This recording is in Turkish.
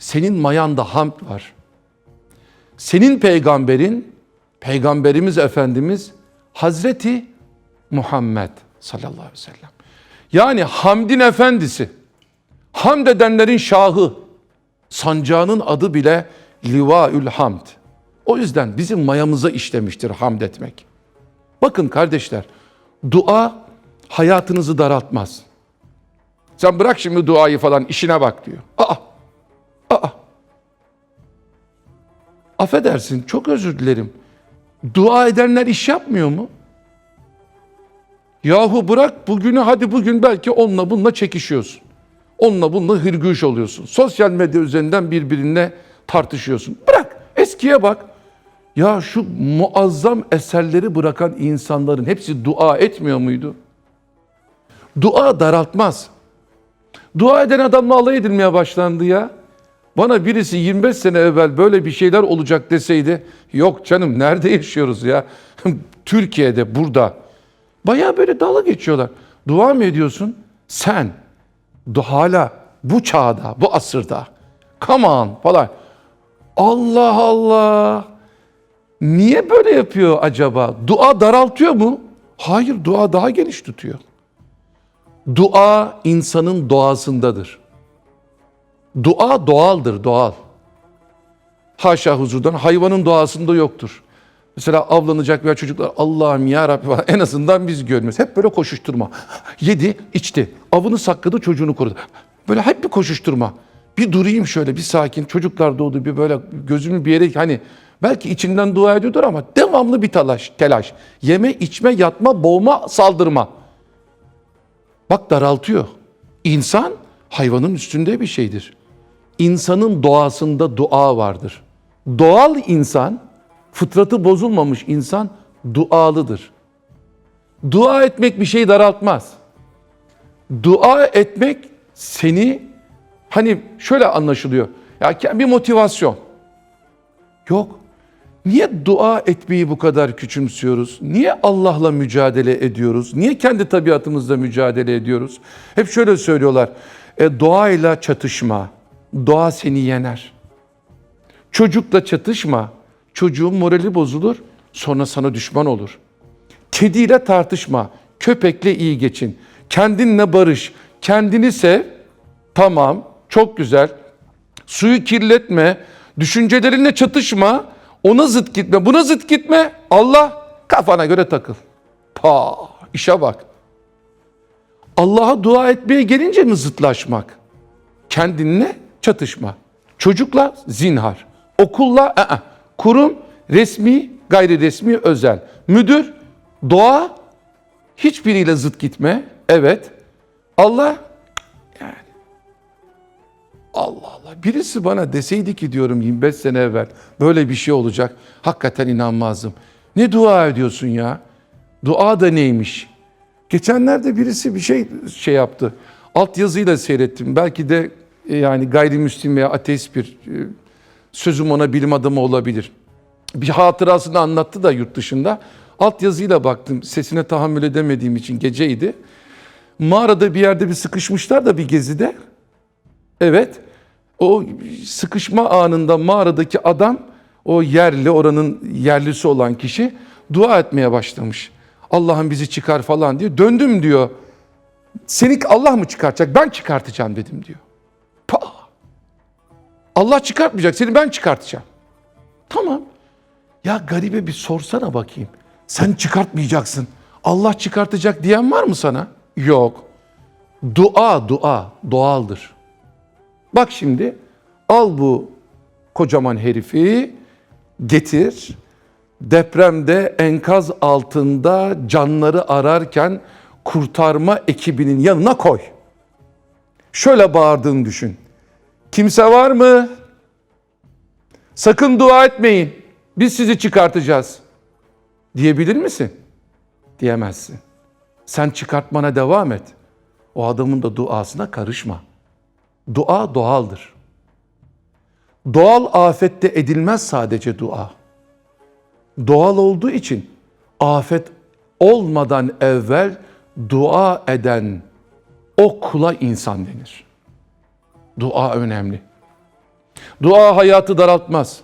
Senin mayanda hamd var. Senin peygamberin, peygamberimiz Efendimiz Hazreti Muhammed sallallahu aleyhi ve sellem. Yani hamdin efendisi, hamd edenlerin şahı, sancağının adı bile Livaül Hamd. O yüzden bizim mayamıza işlemiştir hamd etmek. Bakın kardeşler, dua hayatınızı daraltmaz. Sen bırak şimdi duayı falan işine bak diyor. Aa, Affedersin çok özür dilerim. Dua edenler iş yapmıyor mu? Yahu bırak bugünü hadi bugün belki onunla bununla çekişiyorsun. Onunla bununla hırgüç oluyorsun. Sosyal medya üzerinden birbirine tartışıyorsun. Bırak eskiye bak. Ya şu muazzam eserleri bırakan insanların hepsi dua etmiyor muydu? Dua daraltmaz. Dua eden adamla alay edilmeye başlandı ya. Bana birisi 25 sene evvel böyle bir şeyler olacak deseydi, yok canım nerede yaşıyoruz ya? Türkiye'de, burada. Bayağı böyle dalga geçiyorlar. Dua mı ediyorsun? Sen hala bu çağda, bu asırda. Come on falan. Allah Allah. Niye böyle yapıyor acaba? Dua daraltıyor mu? Hayır, dua daha geniş tutuyor. Dua insanın doğasındadır. Dua doğaldır, doğal. Haşa huzurdan hayvanın doğasında yoktur. Mesela avlanacak veya çocuklar Allah'ım ya Rabbi en azından biz görmüyoruz. Hep böyle koşuşturma. Yedi, içti. Avını sakladı, çocuğunu korudu. Böyle hep bir koşuşturma. Bir durayım şöyle bir sakin. Çocuklar doğdu bir böyle gözümü bir yere hani belki içinden dua ediyordur ama devamlı bir telaş, telaş. Yeme, içme, yatma, boğma, saldırma. Bak daraltıyor. İnsan hayvanın üstünde bir şeydir. İnsanın doğasında dua vardır. Doğal insan, fıtratı bozulmamış insan dualıdır. Dua etmek bir şey daraltmaz. Dua etmek seni hani şöyle anlaşılıyor. Ya bir motivasyon. Yok. Niye dua etmeyi bu kadar küçümsüyoruz? Niye Allah'la mücadele ediyoruz? Niye kendi tabiatımızla mücadele ediyoruz? Hep şöyle söylüyorlar. E, doğayla çatışma. Doğa seni yener. Çocukla çatışma. Çocuğun morali bozulur. Sonra sana düşman olur. Kediyle tartışma. Köpekle iyi geçin. Kendinle barış. Kendini sev. Tamam. Çok güzel. Suyu kirletme. Düşüncelerinle çatışma. Ona zıt gitme. Buna zıt gitme. Allah kafana göre takıl. Pa işe bak. Allah'a dua etmeye gelince mi zıtlaşmak? Kendinle çatışma. Çocukla zinhar. Okulla ı-ı. kurum resmi, gayri resmi, özel. Müdür, doğa hiçbiriyle zıt gitme. Evet. Allah yani Allah Allah. Birisi bana deseydi ki diyorum 25 sene evvel böyle bir şey olacak. Hakikaten inanmazdım. Ne dua ediyorsun ya? Dua da neymiş? Geçenlerde birisi bir şey şey yaptı. Alt yazıyla seyrettim. Belki de e, yani gayrimüslim veya ateist bir e, sözüm ona bilim adamı olabilir. Bir hatırasını anlattı da yurt dışında. Alt yazıyla baktım. Sesine tahammül edemediğim için geceydi. Mağarada bir yerde bir sıkışmışlar da bir gezide. Evet. O sıkışma anında mağaradaki adam o yerli oranın yerlisi olan kişi dua etmeye başlamış. Allah'ım bizi çıkar falan diyor. Döndüm diyor. Seni Allah mı çıkartacak? Ben çıkartacağım dedim diyor. Allah çıkartmayacak. Seni ben çıkartacağım. Tamam. Ya garibe bir sorsana bakayım. Sen çıkartmayacaksın. Allah çıkartacak diyen var mı sana? Yok. Dua, dua, doğaldır. Bak şimdi al bu kocaman herifi getir. Depremde enkaz altında canları ararken kurtarma ekibinin yanına koy. Şöyle bağırdığını düşün. Kimse var mı? Sakın dua etmeyin. Biz sizi çıkartacağız. Diyebilir misin? Diyemezsin. Sen çıkartmana devam et. O adamın da duasına karışma. Dua doğaldır. Doğal afette edilmez sadece dua. Doğal olduğu için afet olmadan evvel dua eden o kula insan denir. Dua önemli. Dua hayatı daraltmaz.